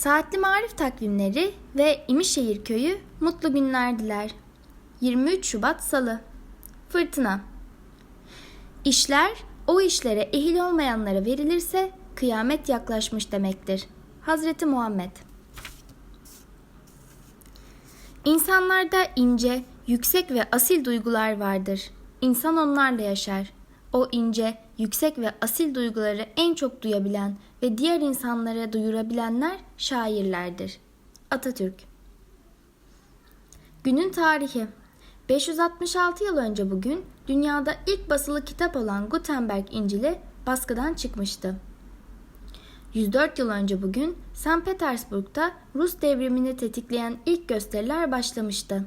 Saatli Marif takvimleri ve İmişehir Köyü mutlu günler diler. 23 Şubat Salı Fırtına İşler o işlere ehil olmayanlara verilirse kıyamet yaklaşmış demektir. Hazreti Muhammed İnsanlarda ince, yüksek ve asil duygular vardır. İnsan onlarla yaşar. O ince, yüksek ve asil duyguları en çok duyabilen ve diğer insanlara duyurabilenler şairlerdir. Atatürk Günün tarihi 566 yıl önce bugün dünyada ilk basılı kitap olan Gutenberg İncil'i baskıdan çıkmıştı. 104 yıl önce bugün St. Petersburg'da Rus devrimini tetikleyen ilk gösteriler başlamıştı.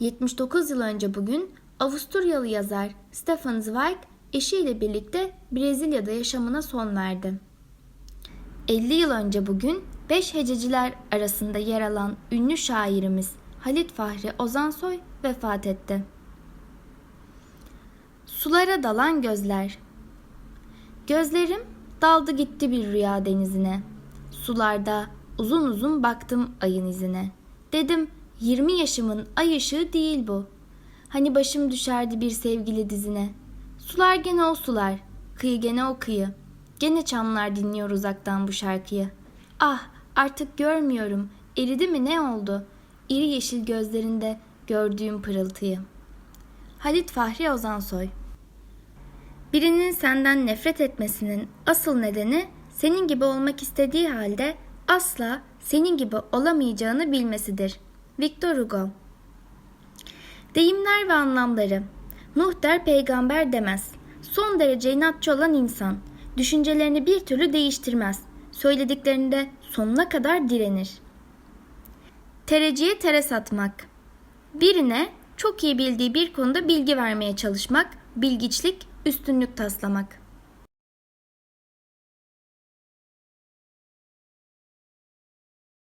79 yıl önce bugün Avusturyalı yazar Stefan Zweig eşiyle birlikte Brezilya'da yaşamına son verdi. 50 yıl önce bugün 5 hececiler arasında yer alan ünlü şairimiz Halit Fahri Ozansoy vefat etti. Sulara dalan gözler Gözlerim daldı gitti bir rüya denizine. Sularda uzun uzun baktım ayın izine. Dedim 20 yaşımın ay ışığı değil bu. Hani başım düşerdi bir sevgili dizine. Sular gene o sular, kıyı gene o kıyı. Gene çamlar dinliyor uzaktan bu şarkıyı. Ah artık görmüyorum, eridi mi ne oldu? İri yeşil gözlerinde gördüğüm pırıltıyı. Halit Fahri Ozansoy Birinin senden nefret etmesinin asıl nedeni senin gibi olmak istediği halde asla senin gibi olamayacağını bilmesidir. Victor Hugo Deyimler ve anlamları Nuh der peygamber demez. Son derece inatçı olan insan. Düşüncelerini bir türlü değiştirmez. Söylediklerinde sonuna kadar direnir. Tereciye tere satmak Birine çok iyi bildiği bir konuda bilgi vermeye çalışmak, bilgiçlik, üstünlük taslamak.